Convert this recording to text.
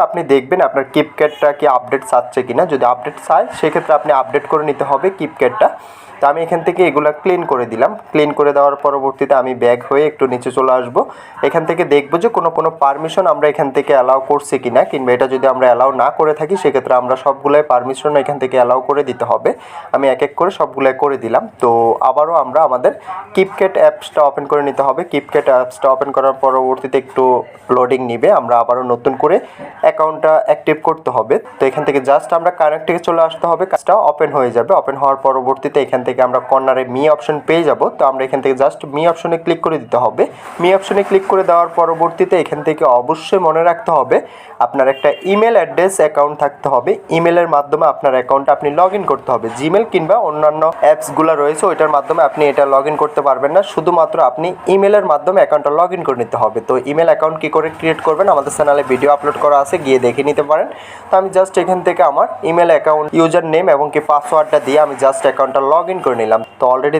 আপনি দেখবেন আপনার কিপক্যাটটা কি আপডেট চাচ্ছে কিনা। যদি আপডেট চায়, সেক্ষেত্রে আপনি আপডেট করে নিতে হবে কিপক্যাটটা তো আমি এখান থেকে এগুলো ক্লিন করে দিলাম। ক্লিন করে দেওয়ার পরবর্তীতে আমি ব্যাক হয়ে একটু নিচে চলে আসব। এখান থেকে দেখব যে কোনো কোনো পারমিশন আমরা এখান থেকে অ্যালাউ করছি কি না কিংবা এটা যদি আমরা অ্যালাউ না করে থাকি, সেক্ষেত্রে আমরা সবগুলোই পারমিশন এখান থেকে অ্যালাউ করে দিতে হবে। আমি এক এক করে সবগুলোই করে দিলাম। তো আবারও আমরা আমাদের কিপক্যাট অ্যাপসটা ওপেন করে নিতে হবে। কিপক্যাট অ্যাপসটা ওপেন করার পরবর্তীতে একটু লোডিং নিবে। আমরা আবারও নতুন করে অ্যাকাউন্টটা অ্যাক্টিভ করতে হবে। তো এখান থেকে জাস্ট আমরা কানেক্টে চলে আসতে হবে। কাজটা ওপেন হয়ে যাবে। ওপেন হওয়ার পরবর্তীতে এখান থেকে আমরা কর্নারে মি অপশন পেয়ে যাব। তো আমরা এখান থেকে জাস্ট মি অপশনে ক্লিক করে দিতে হবে। মি অপশনে ক্লিক করে দেওয়ার পরবর্তীতে এখান থেকে অবশ্যই মনে রাখতে হবে, আপনার একটা ইমেল অ্যাড্রেস অ্যাকাউন্ট থাকতে হবে। ইমেলের মাধ্যমে আপনার অ্যাকাউন্টটা আপনি লগ ইন করতে হবে। জিমেল কিংবা অন্যান্য অ্যাপসগুলো রয়েছে, ওইটার মাধ্যমে আপনি এটা লগ ইন করতে পারবেন না। শুধুমাত্র আপনি ইমেলের মাধ্যমে অ্যাকাউন্টটা লগ ইন করে নিতে হবে। তো ইমেল অ্যাকাউন্ট কী করে ক্রিয়েট করবেন, আমাদের চ্যানেলে ভিডিও আপলোড করা আছে, গিয়ে দেখে নিতে পারেন। তো আমি জাস্ট এখান থেকে আমার ইমেল অ্যাকাউন্ট ইউজার নেম এবং কি পাসওয়ার্ডটা দিয়ে আমি জাস্ট অ্যাকাউন্টটা লগ ইন করে নিলাম। তো অলরেডি